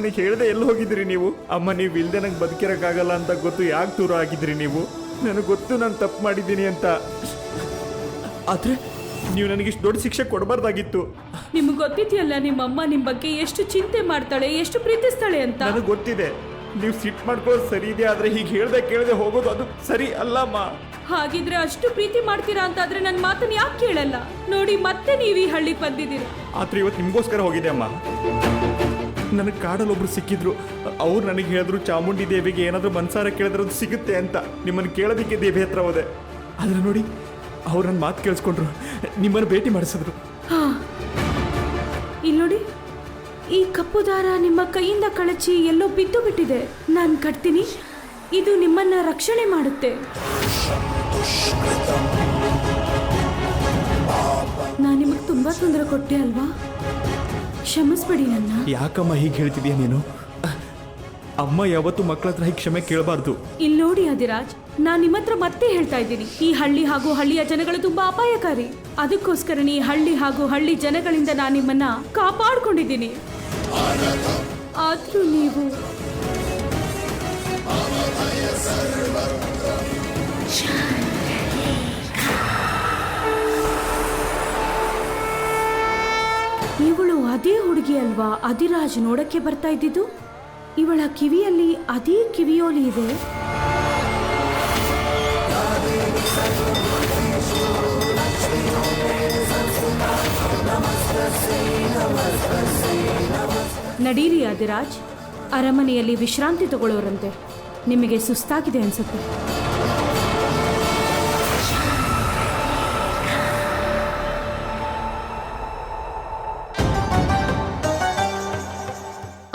ನನಗೆ ಹೇಳದೆ ಎಲ್ಲಿ ಹೋಗಿದ್ರಿ ನೀವು? ಅಮ್ಮ ನೀವು ಇಲ್ಲದೆ ನಂಗೆ ಬದುಕಿರೋಕ್ಕಾಗಲ್ಲ ಅಂತ ಗೊತ್ತು ಯಾಕೆ ದೂರ ಆಗಿದ್ರಿ ನೀವು? ನನಗೆ ಗೊತ್ತು ನಾನು ತಪ್ಪು ಮಾಡಿದ್ದೀನಿ ಅಂತ. ಆದರೆ ನೀವು ನನಗೆ ಇಷ್ಟು ದೊಡ್ಡ ಶಿಕ್ಷೆ ಕೊಡಬಾರ್ದಾಗಿತ್ತು. ನಿಮ್ಗೆ ಗೊತ್ತಿದೆಯಲ್ಲ ನಿಮ್ಮಮ್ಮ ನಿಮ್ಮ ಬಗ್ಗೆ ಎಷ್ಟು ಚಿಂತೆ ಮಾಡ್ತಾಳೆ ಎಷ್ಟು ಪ್ರೀತಿಸ್ತಾಳೆ ಅಂತ? ನನಗೆ ಗೊತ್ತಿದೆ. ನೀವು ಸಿಟ್ ಮಾಡ್ಕೊಳ್ಳೋದು ಸರಿ ಇದೆ ಆದರೆ ಹೀಗೆ ಹೇಳ್ದೆ ಕೇಳದೆ ಹೋಗೋದು ಅದು ಸರಿ ಅಲ್ಲಮ್ಮ ಹಾಗಿದ್ರೆ ಅಷ್ಟು ಪ್ರೀತಿ ಮಾಡ್ತೀರಾ ಅಂತಾದ್ರೆ ನನ್ನ ಮಾತನ್ನ ಯಾಕೆ ಕೇಳಲ್ಲ? ನೋಡಿ ಮತ್ತೆ ನೀವು ಈ ಹಳ್ಳಿಗೆ ಬಂದಿದ್ದೀರಿ. ಆದ್ರೆ ಇವತ್ತು ನಿಮಗೋಸ್ಕರ ಹೋಗಿದೆ ಅಮ್ಮ. ನನಗೆ ಕಾಡಲ್ಲಿ ಒಬ್ರು ಸಿಕ್ಕಿದ್ರು. ಅವ್ರು ನನಗೆ ಹೇಳಿದ್ರು, ಚಾಮುಂಡಿ ದೇವಿಗೆ ಏನಾದರೂ ಮನ್ಸಾರ ಕೇಳಿದ್ರೆ ಅದು ಸಿಗುತ್ತೆ ಅಂತ. ನಿಮ್ಮನ್ನು ಕೇಳೋದಕ್ಕೆ ದೇವಿ ಹತ್ರ ಹೋದೆ. ಆದರೆ ನೋಡಿ, ಅವ್ರು ನನ್ನ ಮಾತು ಕೇಳಿಸ್ಕೊಂಡ್ರು. ನಿಮ್ಮನ್ನು ಭೇಟಿ ಮಾಡಿಸಿದ್ರು. ಇಲ್ಲಿ ನೋಡಿ, ಈ ಕಪ್ಪು ದಾರ ನಿಮ್ಮ ಕೈಯಿಂದ ಕಳಚಿ ಎಲ್ಲೋ ಬಿದ್ದು ಬಿಟ್ಟಿದೆ. ನಾನು ಕಟ್ತೀನಿ. ಇದು ನಿಮ್ಮನ್ನ ರಕ್ಷಣೆ ಮಾಡುತ್ತೆ. ನಾನು ನಿಮಗೆ ತುಂಬಾ ತೊಂದರೆ ಕೊಟ್ಟೆ ಅಲ್ವಾ? ಕ್ಷಮಿಸ್ಬಿಡಿ ನನ್ನ. ಯಾಕಮ್ಮ ಹೀಗೆ ಹೇಳ್ತಿದ್ಯಾ ನೀನು? ಅಮ್ಮ ಯಾವತ್ತು ಮಕ್ಕಳ ಹತ್ರ ಹೀಗೆ ಕ್ಷಮೆ ಕೇಳಬಾರ್ದು. ಇಲ್ಲಿ ನೋಡಿ ಅದಿರಾಜ್ ನಾನು ನಿಮ್ಮ ಹತ್ರ ಮತ್ತೆ ಹೇಳ್ತಾ ಇದ್ದೀನಿ. ಈ ಹಳ್ಳಿ ಹಾಗೂ ಹಳ್ಳಿಯ ಜನಗಳು ತುಂಬಾ ಅಪಾಯಕಾರಿ. ಅದಕ್ಕೋಸ್ಕರ ಈ ಹಳ್ಳಿ ಹಾಗೂ ಹಳ್ಳಿ ಜನಗಳಿಂದ ನಾನು ನಿಮ್ಮನ್ನ ಕಾಪಾಡ್ಕೊಂಡಿದ್ದೀನಿ. ಆದ್ರೂ ನೀವು ಹುಡುಗಿ ಅಲ್ವಾ ಅದಿರಾಜ್ ನೋಡಕ್ಕೆ ಬರ್ತಾ ಇದ್ದಿದ್ದು? ಇವಳ ಕಿವಿಯಲ್ಲಿ ಅದೇ ಕಿವಿಯೋಲಿ ಇದೆ. ನಡೀರಿ ಅದಿರಾಜ್. ಅರಮನೆಯಲ್ಲಿ ವಿಶ್ರಾಂತಿ ತಗೊಳ್ಳೋರಂತೆ. ನಿಮಗೆ ಸುಸ್ತಾಗಿದೆ ಅನ್ಸುತ್ತೆ.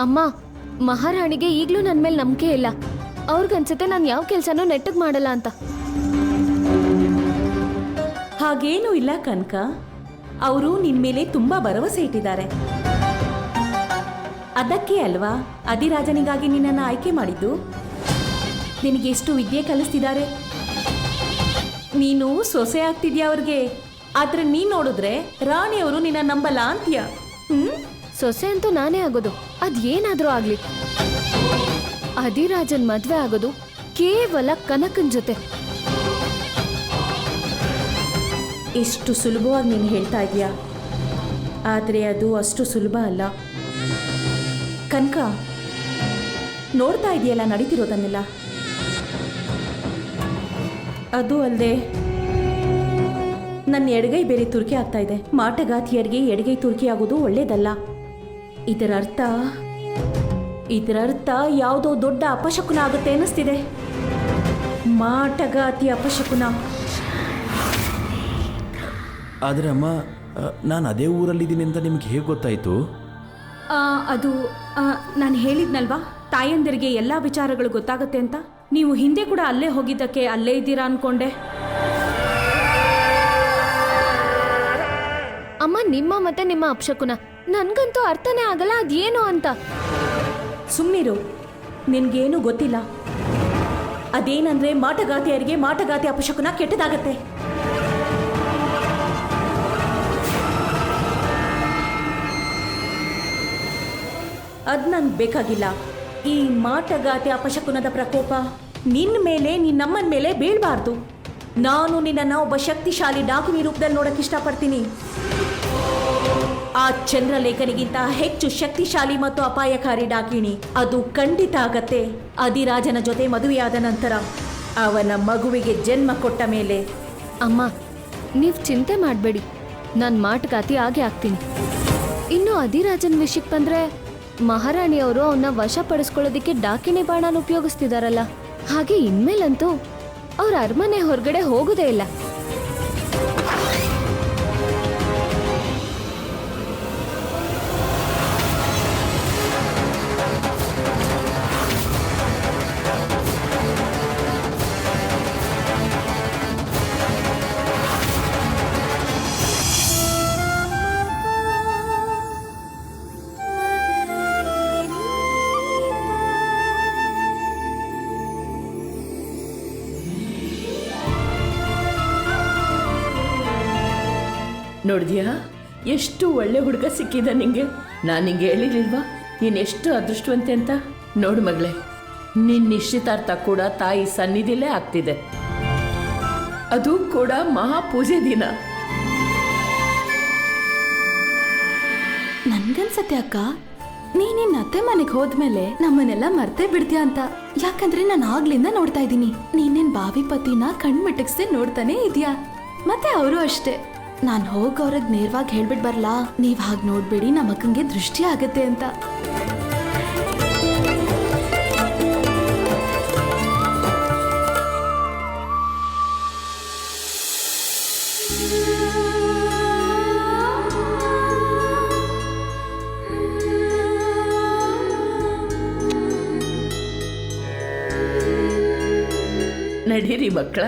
ಅಮ್ಮ ಮಹಾರಾಣಿಗೆ ಈಗಲೂ ನನ್ನ ಮೇಲೆ ನಂಬಿಕೆ ಇಲ್ಲ. ಅವ್ರಿಗನ್ಸುತ್ತೆ ನಾನು ಯಾವ ಕೆಲಸನೂ ನೆಟ್ಟಗೆ ಮಾಡಲ್ಲ ಅಂತ. ಹಾಗೇನೂ ಇಲ್ಲ ಕನಕ. ಅವರು ನಿನ್ ಮೇಲೆ ತುಂಬಾ ಭರವಸೆ ಇಟ್ಟಿದ್ದಾರೆ. ಅದಕ್ಕೆ ಅಲ್ವಾ ಅಧಿರಾಜನಿಗಾಗಿ ನಿನ್ನನ್ನು ಆಯ್ಕೆ ಮಾಡಿದ್ದು? ನಿನಗೆ ಎಷ್ಟು ವಿದ್ಯೆ ಕಲಿಸ್ತಿದ್ದಾರೆ? ನೀನು ಸೊಸೆ ಆಗ್ತಿದ್ಯಾ ಅವ್ರಿಗೆ? ಆದ್ರೆ ನೀನ್ ನೋಡಿದ್ರೆ ರಾಣಿಯವರು ನಿನ್ನ ನಂಬಲ್ಲ ಅಂತ್ಯ. ಹ್ಮ್? ಸೊಸೆ ಅಂತೂ ನಾನೇ ಆಗೋದು. ಅದೇನಾದ್ರೂ ಆಗ್ಲಿ. ಅಧಿರಾಜನ್ ಮದ್ವೆ ಆಗೋದು ಕೇವಲ ಕನಕನ್ ಜೊತೆ. ಎಷ್ಟು ಸುಲಭವಾಗಿ ನೀನು ಹೇಳ್ತಾ ಇದೀಯಾ? ಆದರೆ ಅದು ಅಷ್ಟು ಸುಲಭ ಅಲ್ಲ. ಕನಕ, ನೋಡ್ತಾ ಇದೆಯಲ್ಲ ನಡೀತಿರೋದನ್ನೆಲ್ಲ? ಅದು ಅಲ್ಲದೆ ನನ್ನ ಎಡಗೈ ಬೇರೆ ತುರ್ಕಿ ಆಗ್ತಾ ಇದೆ. ಮಾಟಗಾತಿಯರಿಗೆ ಎಡಗೈ ತುರ್ಕಿ ಆಗೋದು ಒಳ್ಳೇದಲ್ಲ. ಇದರ ಅರ್ಥ ಇದರ ಅರ್ಥ ಯಾವುದೋ ದೊಡ್ಡ ಅಪಶಕುನ ಆಗುತ್ತೆ ಅನ್ನಿಸ್ತಿದೆ. ಮಾಟಗಾತಿ ಅಪಶಕುನ. ಆದರೆ ಅಮ್ಮ ನಾನು ಅದೇ ಊರಲ್ಲಿದ್ದೀನಿ ಅಂತ ನಿಮ್ಗೆ ಹೇಗೆ ಗೊತ್ತಾಯಿತು? ಆ, ಅದು ನಾನು ಹೇಳಿದ್ನಲ್ವಾ? ತಾಯಂದಿರಿಗೆ ಎಲ್ಲ ವಿಚಾರಗಳು ಗೊತ್ತಾಗುತ್ತೆ ಅಂತ? ನೀವು ಹಿಂದೆ ಕೂಡ ಅಲ್ಲೇ ಹೋಗಿದ್ದಕ್ಕೆ ಅಲ್ಲೇ ಇದ್ದೀರಾ ಅನ್ಕೊಂಡೆ. ಅಮ್ಮ ನಿಮ್ಮ ಮತ್ತೆ ನಿಮ್ಮ ಅಪ್ಶಕುನ. ನನ್ಗಂತೂ ಅರ್ಥನೇ ಆಗಲ್ಲ, ಅದೇನು ಅಂತ. ಸುಮ್ಮನಿರು ನಿನ್ಗೇನು ಗೊತ್ತಿಲ್ಲ. ಅದೇನಂದ್ರೆ ಮಾಟಗಾತಿಯರಿಗೆ ಮಾಟಗಾತಿ ಅಪಶಕುನ ಕೆಟ್ಟದಾಗತ್ತೆ. ಅದ್ ನನ್ಗೆ ಬೇಕಾಗಿಲ್ಲ. ಈ ಮಾಟಗಾತಿ ಅಪಶಕುನದ ಪ್ರಕೋಪ ನಿನ್ನ ಮೇಲೆ ನಿನ್ನ ನಮ್ಮನ ಮೇಲೆ ಬೀಳ್ಬಾರ್ದು. ನಾನು ನಿನ್ನನ್ನು ಒಬ್ಬ ಶಕ್ತಿಶಾಲಿ ಡಾಕಿನಿ ರೂಪದಲ್ಲಿ ನೋಡಕ್ ಇಷ್ಟಪಡ್ತೀನಿ. ಆ ಚಂದ್ರಲೇಖನಿಗಿಂತ ಹೆಚ್ಚು ಶಕ್ತಿಶಾಲಿ ಮತ್ತು ಅಪಾಯಕಾರಿ ಡಾಕಿಣಿ. ಅದು ಖಂಡಿತ ಆಗತ್ತೆ ಅಧಿರಾಜನ ಜೊತೆ ಮದುವೆಯಾದ ನಂತರ ಅವನ ಮಗುವಿಗೆ ಜನ್ಮ ಕೊಟ್ಟ ಮೇಲೆ, ಅಮ್ಮ, ನೀವು ಚಿಂತೆ ಮಾಡಬೇಡಿ. ನಾನು ಮಾಟಗಾತಿ ಆಗೇ ಆಗ್ತೀನಿ. ಇನ್ನು ಅಧಿರಾಜನ್ ವಿಷಯಕ್ಕೆ ಬಂದ್ರೆ ಮಹಾರಾಣಿಯವರು ಅವನ್ನ ವಶಪಡಿಸ್ಕೊಳ್ಳೋದಕ್ಕೆ ಡಾಕಿಣಿ ಬಾಣನ ಉಪಯೋಗಿಸ್ತಿದಾರಲ್ಲ. ಹಾಗೆ ಇನ್ಮೇಲಂತೂ ಅವ್ರ ಅರಮನೆ ಹೊರಗಡೆ ಹೋಗೋದೇ ಇಲ್ಲ. ನೋಡಿದ್ಯಾ? ಎಷ್ಟು ಒಳ್ಳೆ ಹುಡುಗ ಸಿಕ್ಕಿದ ನಿಂಗೆ? ನಾನು ನಿಂಗೆ ಹೇಳಿರ್ಲಿಲ್ವಾ? ನೀನು ಎಷ್ಟು ಅದೃಷ್ಟವಂತೆ ಅಂತ? ನೋಡು ಮಗಳೇ ನಿನ್ನ ನಿಶ್ಚಿತಾರ್ಥ ಕೂಡ ತಾಯಿ ಸನ್ನಿಧಿಲೇ ಆಗ್ತಿದೆ. ಅದು ಕೂಡ ಮಹಾಪೂಜೆ ದಿನ. ನನ್ಗನ್ಸತ್ತೆ ಅಕ್ಕ, ನೀನಿನ್ ಅತ್ತೆ ಮನೆಗೆ ಹೋದ್ಮೇಲೆ ನಮ್ಮನ್ನೆಲ್ಲ ಮರ್ತೇ ಬಿಡ್ತೀಯ ಅಂತ? ಯಾಕಂದ್ರೆ ನಾನು ಆಗ್ಲಿಂದ ನೋಡ್ತಾ ಇದ್ದೀನಿ. ನೀನೇನ್ ಬಾವಿ ಪತಿನ ಕಣ್ಮಿಟಕ್ಸೆ ನೋಡ್ತಾನೆ ಇದೆಯಾ? ಮತ್ತೆ ಅವರು ಅಷ್ಟೇ. ನಾನ್ ಹೋಗ್ ಅವ್ರಗ್ ನೇರವಾಗಿ ಹೇಳ್ಬಿಟ್ ಬರ್ಲಾ? ನೀವ್ ಹಾಗ್ ನೋಡ್ಬೇಡಿ ನಮ್ಮ ಅಕ್ಕಂಗೆ ದೃಷ್ಟಿ ಆಗತ್ತೆ ಅಂತ. ನಡೀರಿ ಮಕ್ಕಳ.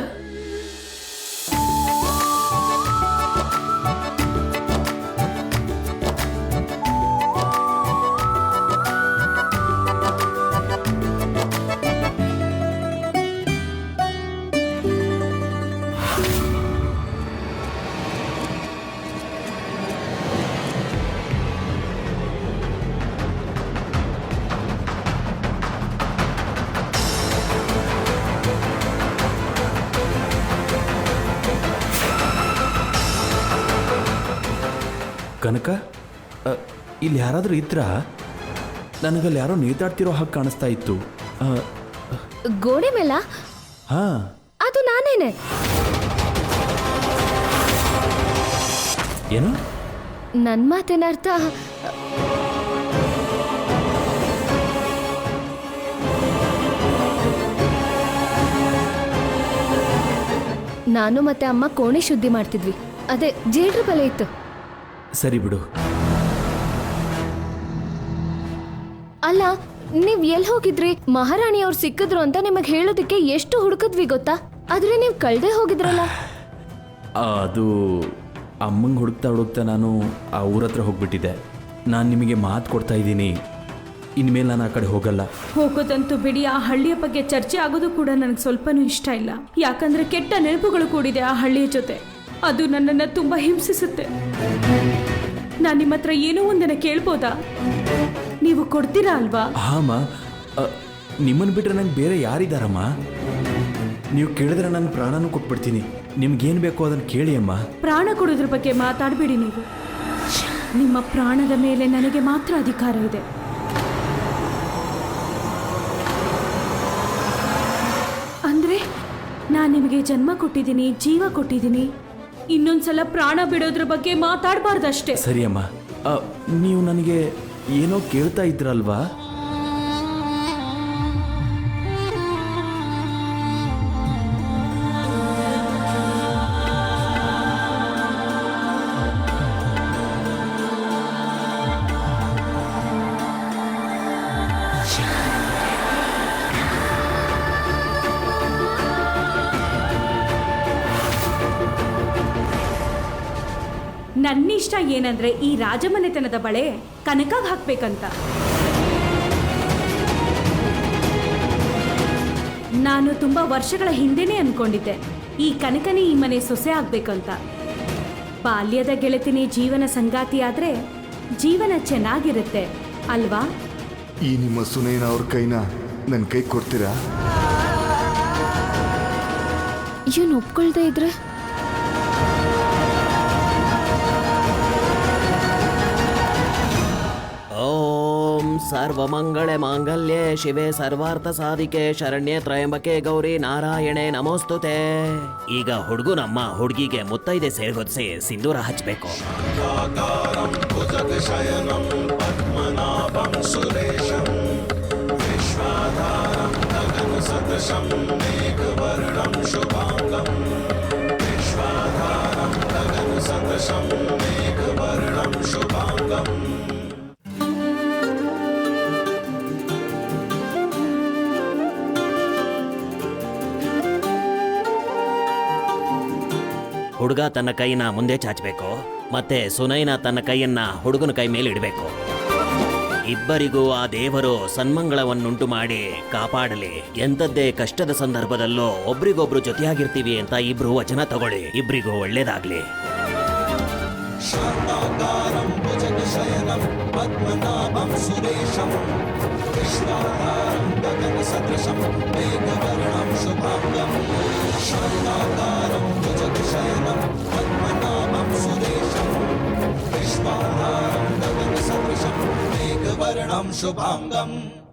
ಇಲ್ಲಿ ಯಾರಾದರೂ ಇದ್ರ? ನನಗಲ್ಲಿ ಯಾರೋ ನೇತಾಡ್ತಿರೋ ಹಾಗೆ ಕಾಣಿಸ್ತಾ ಇತ್ತು. ಗೋಡೆ ಮೇಲ? ಹಾಂ. ಅದು ನಾನೇನೆ. ಏನು? ನನ್ನ ಮಾತೇನರ್ಥ? ಅರ್ಥ ನಾನು ಮತ್ತೆ ಅಮ್ಮ ಕೋಣೆ ಶುದ್ಧಿ ಮಾಡ್ತಿದ್ವಿ. ಅದೇ ಜೇಡ್ರ ಬಲೆ ಇತ್ತು. ಸರಿ ಬಿಡು. ಅಲ್ಲ ನೀವ್ ಎಲ್ಲಿ ಹೋಗಿದ್ರಿ? ಮಹಾರಾಣಿ ಅವ್ರು ಸಿಕ್ಕಿದ್ರು ಅಂತ ನಿಮಗೆ ಹೇಳೋದಕ್ಕೆ ಎಷ್ಟು ಹುಡುಕದ್ವಿ ಗೊತ್ತಾ? ಆದ್ರೆ ನೀವು ಕಳ್ದೆ ಹೋಗಿದ್ರಲ್ಲ. ಅದು ಅಮ್ಮಂಗೆ ಹುಡುಕ್ತಾ ಹುಡುಕ್ತಾ ನಾನು ಆ ಊರ ಹತ್ರ ಹೋಗ್ಬಿಟ್ಟಿದ್ದೆ. ನಾನು ನಿಮಗೆ ಮಾತು ಕೊಡ್ತಾ ಇದ್ದೀನಿ. ಇನ್ಮೇಲೆ ನಾನು ಆ ಕಡೆ ಹೋಗಲ್ಲ. ಹೋಗೋದಂತೂ ಬಿಡಿ ಆ ಹಳ್ಳಿಯ ಬಗ್ಗೆ ಚರ್ಚೆ ಆಗೋದು ಕೂಡ ನನಗೆ ಸ್ವಲ್ಪನೂ ಇಷ್ಟ ಇಲ್ಲ. ಯಾಕಂದ್ರೆ ಕೆಟ್ಟ ನೆನಪುಗಳು ಕೂಡಿದೆ ಆ ಹಳ್ಳಿಯ ಜೊತೆ. ಅದು ನನ್ನನ್ನು ತುಂಬಾ ಹಿಂಸಿಸುತ್ತೆ. ನಾನು ನಿಮ್ಮ ಹತ್ರ ಏನೋ ಒಂದನ್ನು ಕೇಳ್ಬೋದಾ? ನೀವು ಕೊಡ್ತೀರಾ ಅಲ್ವಾ? ಹಾಮ ನಿಮ್ಮನ್ನು ಬಿಟ್ಟರೆ ನಂಗೆ ಬೇರೆ ಯಾರಿದ್ದಾರಮ್ಮ ನೀವು ಕೇಳಿದ್ರೆ ನಾನು ಪ್ರಾಣನೂ ಕೊಟ್ಬಿಡ್ತೀನಿ. ನಿಮ್ಗೇನು ಬೇಕೋ ಅದನ್ನು ಕೇಳಿ ಅಮ್ಮ. ಪ್ರಾಣ ಕೊಡೋದ್ರ ಬಗ್ಗೆ ಮಾತಾಡಬೇಡಿ ನೀವು. ನಿಮ್ಮ ಪ್ರಾಣದ ಮೇಲೆ ನನಗೆ ಮಾತ್ರ ಅಧಿಕಾರ ಇದೆ. ಅಂದ್ರೆ ನಾನು ನಿಮಗೆ ಜನ್ಮ ಕೊಟ್ಟಿದ್ದೀನಿ ಜೀವ ಕೊಟ್ಟಿದ್ದೀನಿ. ಇನ್ನೊಂದ್ಸಲ ಪ್ರಾಣ ಬಿಡೋದ್ರ ಬಗ್ಗೆ ಮಾತಾಡಬಾರ್ದಷ್ಟೇ. ಸರಿ ಅಮ್ಮ. ನೀವು ನನಗೆ ಏನೋ ಕೇಳ್ತಾ ಇದ್ರಲ್ವಾ? ನನ್ನಿಷ್ಟ ಏನಂದ್ರೆ ಈ ರಾಜಮನೆತನದ ಬಳೆ ಕನಕಾಗ್ ಹಾಕ್ಬೇಕಂತ. ನಾನು ತುಂಬಾ ವರ್ಷಗಳ ಹಿಂದೆನೆ ಅನ್ಕೊಂಡಿದ್ದೆ ಈ ಕನಕನೇ ಈ ಮನೆ ಸೊಸೆ ಆಗ್ಬೇಕಂತ. ಬಾಲ್ಯದ ಗೆಳತಿನಿ ಜೀವನ ಸಂಗಾತಿ ಆದ್ರೆ ಜೀವನ ಚೆನ್ನಾಗಿರುತ್ತೆ ಅಲ್ವಾ? ಈ ನಿಮ್ಮ ಸುನೈನ ಅವ್ರ ಕೈನ ನನ್ನ ಕೈ ಕೊಡ್ತೀರಾ? ಏನು ಒಪ್ಕೊಳ್ದೇ ಇದ್ರೆ ಸರ್ವಮಂಗಳೆ ಮಾಂಗಲ್ಯೆ ಶಿವೆ ಸರ್ವಾರ್ಥ ಸಾಧಿಕೆ ಶರಣ್ಯ ತ್ರಯಂಬಕೆ ಗೌರಿ ನಾರಾಯಣೆ ನಮೋಸ್ತುತೆ. ಈಗ ಹುಡುಗನಮ್ಮ ಹುಡುಗಿಗೆ ಮುತ್ತೈದೆ ಸೇರ್ಗೊತ್ಸಿ ಸಿಂಧೂರ ಹಚ್ಚಬೇಕು ಹುಡುಗ ತನ್ನ ಕೈನ ಮುಂದೆ ಚಾಚಬೇಕು, ಮತ್ತೆ ಸುನೈನ ತನ್ನ ಕೈಯನ್ನ ಹುಡುಗನ ಕೈ ಮೇಲೆ ಇಡಬೇಕು. ಇಬ್ಬರಿಗೂ ಆ ದೇವರು ಸನ್ಮಂಗಳವನ್ನುಂಟು ಮಾಡಿ ಕಾಪಾಡಲಿ. ಎಂಥದ್ದೇ ಕಷ್ಟದ ಸಂದರ್ಭದಲ್ಲೂ ಒಬ್ರಿಗೊಬ್ರು ಜೊತೆಯಾಗಿರ್ತೀವಿ ಅಂತ ಇಬ್ರು ವಚನ ತಗೊಳ್ಳಿ. ಇಬ್ರಿಗೂ ಒಳ್ಳೇದಾಗ್ಲಿ.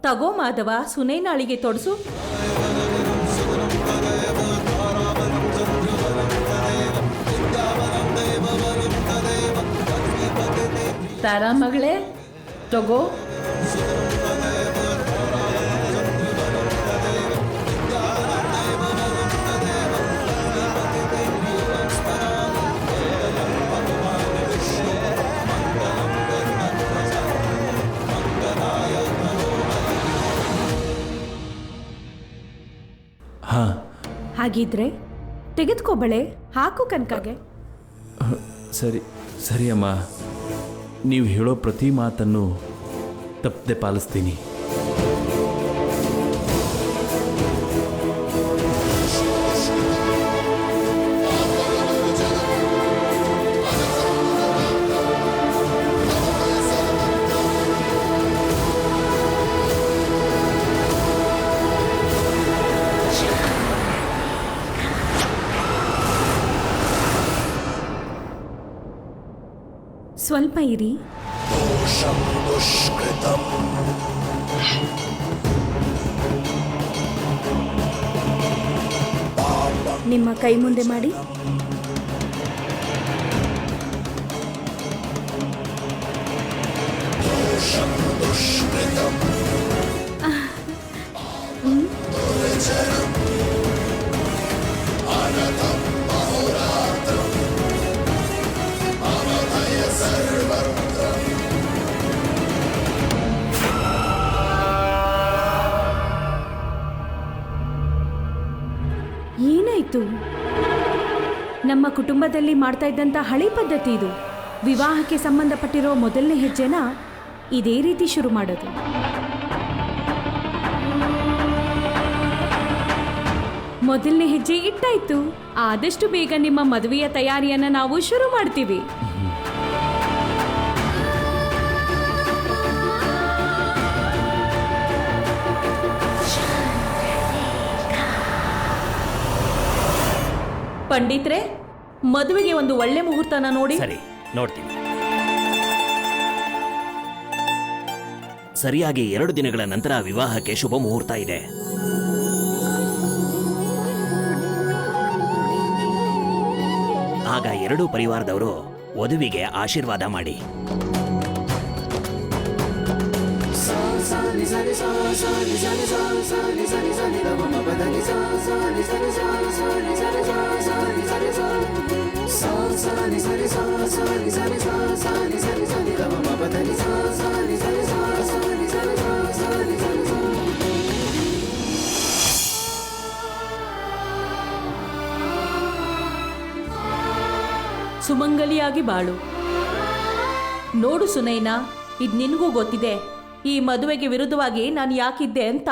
ತಗೋ ಮಾಧವ ಸುನೇನಾಳಿಗೆ ತೊಡಸು. ತಾರಾ ಮಗಳೇ ತಗೋ. ಹಾಗಿದ್ರೆ ತೆಗೆದುಕೋಬಳೆ ಹಾಕು ಕನಕಗೆ. ಸರಿ ಸರಿ ಅಮ್ಮ. ನೀವು ಹೇಳೋ ಪ್ರತಿ ಮಾತನ್ನು ತಪ್ಪದೆ ಪಾಲಿಸ್ತೀನಿ. ಇರಿ. ನಿಮ್ಮ ಕೈ ಮುಂದೆ ಮಾಡಿ. ಏನಾಯ್ತು ನಮ್ಮ ಕುಟುಂಬದಲ್ಲಿ ಮಾಡ್ತಾ ಇದ್ದಂಥ ಹಳೆ ಪದ್ಧತಿ ಇದು. ವಿವಾಹಕ್ಕೆ ಸಂಬಂಧಪಟ್ಟಿರೋ ಮೊದಲನೇ ಹೆಜ್ಜೆನ ಇದೇ ರೀತಿ ಶುರು ಮಾಡೋದು. ಮೊದಲನೇ ಹೆಜ್ಜೆ ಇಟ್ಟಾಯ್ತು. ಆದಷ್ಟು ಬೇಗ ನಿಮ್ಮ ಮದುವೆಯ ತಯಾರಿಯನ್ನ ನಾವು ಶುರು ಮಾಡ್ತೀವಿ. ಪಂಡಿತ್ರೆ ಮದುವೆಗೆ ಒಂದು ಒಳ್ಳೆ ಮುಹೂರ್ತನ ನೋಡಿ. ಸರಿ, ನೋಡ್ತೀನಿ. ಸರಿಯಾಗಿ ಎರಡು ದಿನಗಳ ನಂತರ ವಿವಾಹಕ್ಕೆ ಶುಭ ಮುಹೂರ್ತ ಇದೆ. ಆಗ ಎರಡೂ ಪರಿವಾರದವರು ವಧುವಿಗೆ ಆಶೀರ್ವಾದ ಮಾಡಿ. ಸುಮಂಗಲಿಯಾಗಿ ಬಾಳು. ನೋಡು ಸುನೈನಾ ಇದು ನಿನಗೂ ಗೊತ್ತಿದೆ. ಈ ಮದುವೆಗೆ ವಿರುದ್ಧವಾಗಿ ನಾನು ಯಾಕಿದ್ದೆ ಅಂತ.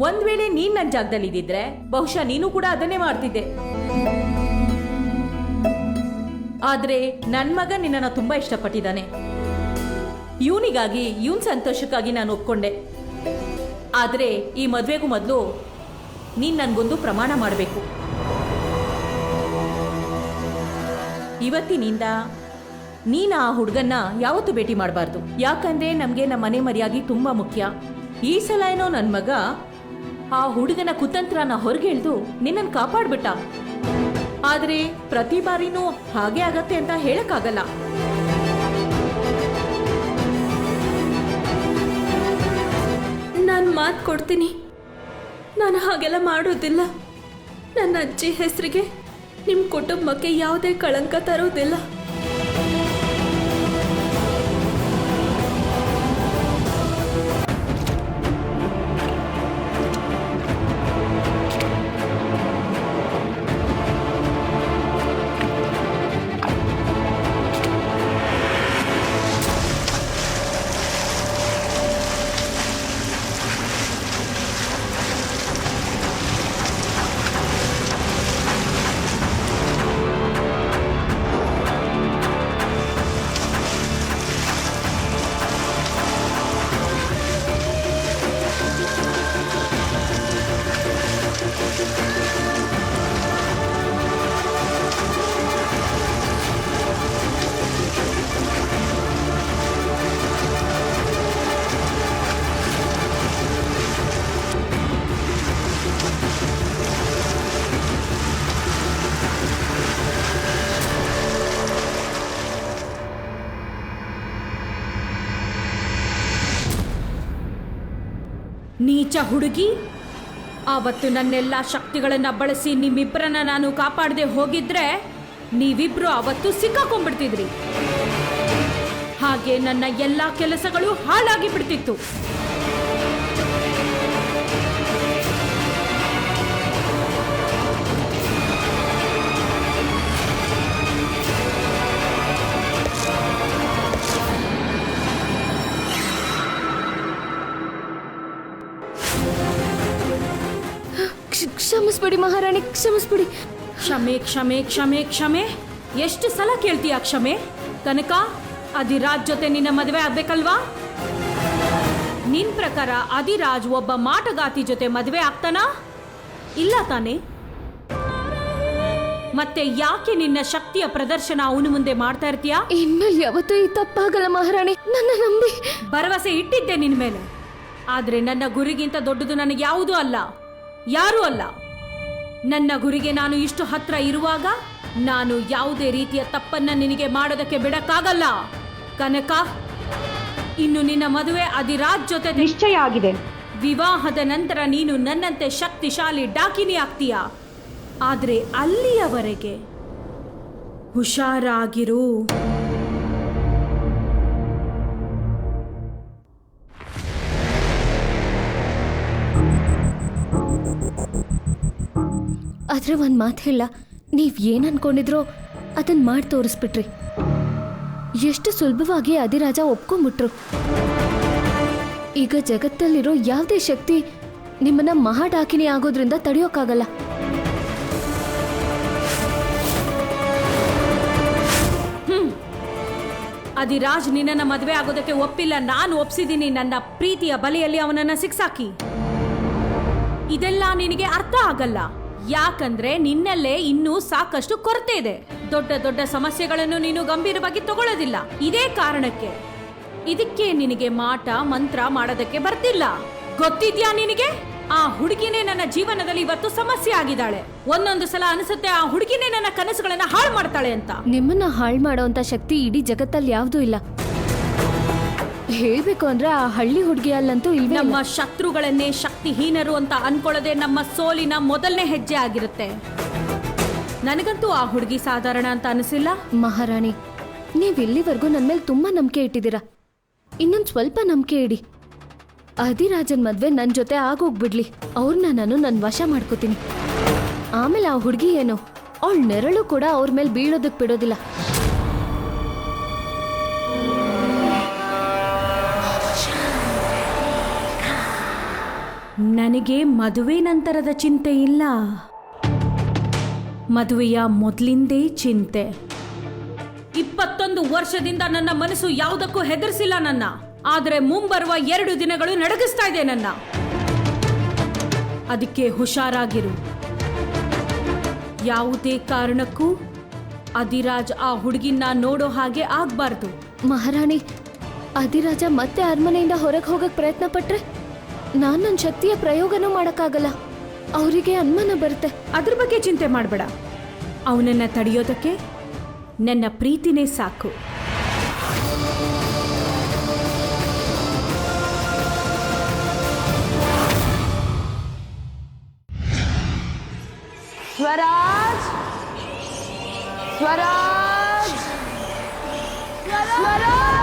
ಒಂದ್ ವೇಳೆ ನೀನ್ ನನ್ನ ಜಾಗದಲ್ಲಿ ಇದ್ದಿದ್ರೆ ಬಹುಶಃ ನೀನು ಕೂಡ ಅದನ್ನೇ ಮಾಡ್ತಿದ್ದೆ. ಆದ್ರೆ ನನ್ನ ಮಗ ನಿನ್ನನ್ನು ತುಂಬಾ ಇಷ್ಟಪಟ್ಟಿದ್ದಾನೆ. ಇವನಿಗಾಗಿ, ಇವನ್ ಸಂತೋಷಕ್ಕಾಗಿ ನಾನು ಒಪ್ಕೊಂಡೆ. ಆದ್ರೆ ಈ ಮದುವೆಗೂ ಮೊದಲು ನೀನ್ ನನ್ಗೊಂದು ಪ್ರಮಾಣ ಮಾಡಬೇಕು. ಇವತ್ತಿನಿಂದ ನೀನು ಆ ಹುಡುಗನ್ನ ಯಾವತ್ತೂ ಭೇಟಿ ಮಾಡಬಾರ್ದು. ಯಾಕಂದ್ರೆ ನಮಗೆ ನಮ್ಮ ಮನೆ ಮರ್ಯಾದೆ ತುಂಬಾ ಮುಖ್ಯ. ಈ ಸಲ ಏನೋ ನನ್ನ ಮಗ ಆ ಹುಡುಗನ ಕುತಂತ್ರನ ಹೊರಗೆಳ್ದು ನಿನ್ನನ್ನು ಕಾಪಾಡ್ಬಿಟ್ಟ. ಆದ್ರೆ ಪ್ರತಿ ಬಾರಿನೂ ಹಾಗೆ ಆಗತ್ತೆ ಅಂತ ಹೇಳಕ್ಕಾಗಲ್ಲ. ನಾನು ಮಾತು ಕೊಡ್ತೀನಿ. ನಾನು ಹಾಗೆಲ್ಲ ಮಾಡೋದಿಲ್ಲ. ನನ್ನ ಅಜ್ಜಿ ಹೆಸರಿಗೆ ನಿಮ್ಮ ಕುಟುಂಬಕ್ಕೆ ಯಾವುದೇ ಕಳಂಕ ತರೋದಿಲ್ಲ. ನೀಚ ಹುಡುಗಿ, ಆವತ್ತು ನನ್ನೆಲ್ಲ ಶಕ್ತಿಗಳನ್ನು ಬಳಸಿ ನಿಮ್ಮಿಬ್ಬರನ್ನ ನಾನು ಕಾಪಾಡದೆ ಹೋಗಿದ್ರೆ ನೀವಿಬ್ರು ಅವತ್ತು ಸಿಕ್ಕಾಕೊಂಡ್ಬಿಡ್ತಿದ್ರಿ. ಹಾಗೆ ನನ್ನ ಎಲ್ಲ ಕೆಲಸಗಳು ಹಾಳಾಗಿ ಬಿಡ್ತಿತ್ತು ಕ್ಷಮಿಸ್ಬಿಡಿ ಮಹಾರಾಣಿ ಕ್ಷಮಿಸ್ಬಿಡಿ. ಕ್ಷಮೆ ಕ್ಷಮೆ ಕ್ಷಮೆ ಕ್ಷಮೆ. ಎಷ್ಟು ಸಲ ಕೇಳ್ತೀಯ ಕ್ಷಮೆ? ಕನಕ ಅಧಿರಾಜ್ ಜೊತೆ ನಿನ್ನ ಮದುವೆ ಆಗ್ಬೇಕಲ್ವಾ? ನಿನ್ ಪ್ರಕಾರ ಅಧಿರಾಜ್ ಒಬ್ಬ ಮಾಟಗಾತಿ ಜೊತೆ ಮದುವೆ ಆಗ್ತಾನಾ? ಇಲ್ಲ ತಾನೆ. ಮತ್ತೆ ಯಾಕೆ ನಿನ್ನ ಶಕ್ತಿಯ ಪ್ರದರ್ಶನ ಅವನು ಮುಂದೆ ಮಾಡ್ತಾ ಇರ್ತೀಯ? ಇನ್ನಲ್ಲಿ ಯಾವತ್ತೂ ಈ ತಪ್ಪಾಗಲ್ಲ ಮಹಾರಾಣಿ ನನ್ನ ನಂಬಿ. ಭರವಸೆ ಇಟ್ಟಿದ್ದೆ ನಿನ್ ಮೇಲೆ. ಆದ್ರೆ ನನ್ನ ಗುರಿಗಿಂತ ದೊಡ್ಡದು ನನಗೆ ಯಾವುದೂ ಅಲ್ಲ ಯಾರೂ ಅಲ್ಲ. ನನ್ನ ಗುರಿಗೆ ನಾನು ಇಷ್ಟು ಹತ್ರ ಇರುವಾಗ ನಾನು ಯಾವುದೇ ರೀತಿಯ ತಪ್ಪನ್ನ ನಿನಗೆ ಮಾಡೋದಕ್ಕೆ ಬಿಡಕ್ಕಾಗಲ್ಲ. ಕನಕ ಇನ್ನು ನಿನ್ನ ಮದುವೆ ಅಧಿರಾಜ್ ಜೊತೆ ನಿಶ್ಚಯ ಆಗಿದೆ. ವಿವಾಹದ ನಂತರ ನೀನು ನನ್ನಂತೆ ಶಕ್ತಿಶಾಲಿ ಡಾಕಿನಿ ಆಗ್ತೀಯ. ಆದ್ರೆ ಅಲ್ಲಿಯವರೆಗೆ ಹುಷಾರಾಗಿರು. ಆದ್ರೆ ಒಂದ್ ಮಾತು ಹೇಳ. ನೀವ್ ಏನ್ ಅನ್ಕೊಂಡಿದ್ರೋ ಅದನ್ನ ಮಾಡಿ ತೋರಿಸ್ಬಿಟ್ರಿ. ಎಷ್ಟು ಸುಲಭವಾಗಿ ಅಧಿರಾಜ ಒಪ್ಕೊಂಡ್ಬಿಟ್ರು ಈಗ ಜಗತ್ತಲ್ಲಿರೋ ಯಾವುದೇ ಶಕ್ತಿ ನಿಮ್ಮನ್ನ ಮಹಾಡಾಕಿನಿ ಆಗೋದ್ರಿಂದ ತಡೆಯೋಕ್ಕಾಗಲ್ಲ ಅದಿರಾಜ್ ನಿನ್ನನ್ನು ಮದುವೆ ಆಗೋದಕ್ಕೆ ಒಪ್ಪಿಲ್ಲ, ನಾನು ಒಪ್ಸಿದ್ದೀನಿ ನನ್ನ ಪ್ರೀತಿಯ ಬಲೆಯಲ್ಲಿ ಅವನನ್ನ ಸಿಕ್ಸಾಕಿ. ಇದೆಲ್ಲ ನಿನಗೆ ಅರ್ಥ ಆಗಲ್ಲ. ಯಾಕಂದ್ರೆ ನಿನ್ನಲ್ಲೇ ಇನ್ನೂ ಸಾಕಷ್ಟು ಕೊರತೆ ಇದೆ. ದೊಡ್ಡ ದೊಡ್ಡ ಸಮಸ್ಯೆಗಳನ್ನು ನೀನು ಗಂಭೀರವಾಗಿ ತಗೊಳ್ಳೋದಿಲ್ಲ. ಇದೇ ಕಾರಣಕ್ಕೆ. ಇದಕ್ಕೆ ನಿನಗೆ ಮಾಟ, ಮಂತ್ರ ಮಾಡೋದಕ್ಕೆ ಬರ್ತಿಲ್ಲ. ಗೊತ್ತಿದ್ಯಾ ನಿನಗೆ? ಆ ಹುಡುಗಿನೇ ನನ್ನ ಜೀವನದಲ್ಲಿ ಇವತ್ತು ಸಮಸ್ಯೆ ಆಗಿದ್ದಾಳೆ. ಒಂದೊಂದು ಸಲ ಅನಿಸುತ್ತೆ ಆ ಹುಡುಗಿನೇ ನನ್ನ ಕನಸುಗಳನ್ನ ಹಾಳು ಮಾಡ್ತಾಳೆ ಅಂತ. ನಿಮ್ಮನ್ನ ಹಾಳು ಮಾಡೋ ಶಕ್ತಿ ಇಡೀ ಜಗತ್ತಲ್ಲಿ ಯಾವುದೂ ಇಲ್ಲ. ಹೇಳ್ಬೇಕು ಅಂದ್ರೆ ಆ ಹಳ್ಳಿ ಹುಡುಗಿಯಲ್ಲಂತೂ ಇಲ್ವೇ ನಮ್ಮ ಇಲ್ಲ. ಶತ್ರುಗಳನ್ನೇ ಶಕ್ತಿಹೀನರು ಅಂತ ಅನ್ಕೊಳ್ಳೋದೇ ನಮ್ಮ ಸೋಲಿನ ಮೊದಲನೇ ಹೆಜ್ಜೆ ಆಗಿರುತ್ತೆ. ನನಗಂತೂ ಆ ಹುಡುಗಿ ಸಾಧಾರಣ ಅಂತ ಅನಿಸಿಲ್ಲ. ಮಹಾರಾಣಿ ನೀವ್ ಇಲ್ಲಿವರೆಗೂ ನನ್ನ ಮೇಲೆ ತುಂಬಾ ನಂಬಿಕೆ ಇಟ್ಟಿದ್ದೀರಾ? ಇನ್ನೊಂದು ಸ್ವಲ್ಪ ನಂಬಿಕೆ ಇಡಿ. ಅಧಿರಾಜನ್ ಮದ್ವೆ ನನ್ನ ಜೊತೆ ಆಗೋಗ್ಬಿಡ್ಲಿ. ಅವ್ರನ್ನ ನಾನು ನನ್ನ ವಶ ಮಾಡ್ಕೋತೀನಿ. ಆಮೇಲೆ ಆ ಹುಡುಗಿ ಏನು? ಅವಳ ನೆರಳು ಕೂಡ ಅವ್ರ ಮೇಲೆ ಬೀಳೋದಕ್ಕೆ ಬಿಡೋದಿಲ್ಲ. ನನಗೆ ಮದುವೆ ನಂತರದ ಚಿಂತೆ ಇಲ್ಲ. ಮದುವೆಯ ಮೊದಲಿಂದೇ ಚಿಂತೆ. ಇಪ್ಪತ್ತೊಂದು ವರ್ಷದಿಂದ ನನ್ನ ಮನಸ್ಸು ಯಾವುದಕ್ಕೂ ಹೆದರಿಸಿಲ್ಲ ನನ್ನ. ಆದರೆ ಮುಂಬರುವ ಎರಡು ದಿನಗಳು ನಡಗಿಸ್ತಾ ಇದೆ ನನ್ನ. ಅದಕ್ಕೆ ಹುಷಾರಾಗಿರು. ಯಾವುದೇ ಕಾರಣಕ್ಕೂ ಅಧಿರಾಜ್ ಆ ಹುಡುಗಿನ ನೋಡೋ ಹಾಗೆ ಆಗ್ಬಾರ್ದು. ಮಹಾರಾಣಿ ಅಧಿರಾಜ ಮತ್ತೆ ಅರಮನೆಯಿಂದ ಹೊರಗೆ ಹೋಗಕ್ ಪ್ರಯತ್ನ ಪಟ್ರೆ ನಾನ್ ನನ್ನ ಶಕ್ತಿಯ ಪ್ರಯೋಗನೂ ಮಾಡಕ್ಕಾಗಲ್ಲ. ಅವರಿಗೆ ಅನುಮಾನ ಬರುತ್ತೆ. ಅದ್ರ ಬಗ್ಗೆ ಚಿಂತೆ ಮಾಡಬೇಡ. ಅವನನ್ನ ತಡೆಯೋದಕ್ಕೆ ನನ್ನ ಪ್ರೀತಿನೇ ಸಾಕು. ಸ್ವರಾಜ್! ಸ್ವರಾಜ್! ಸ್ವರಾಜ್!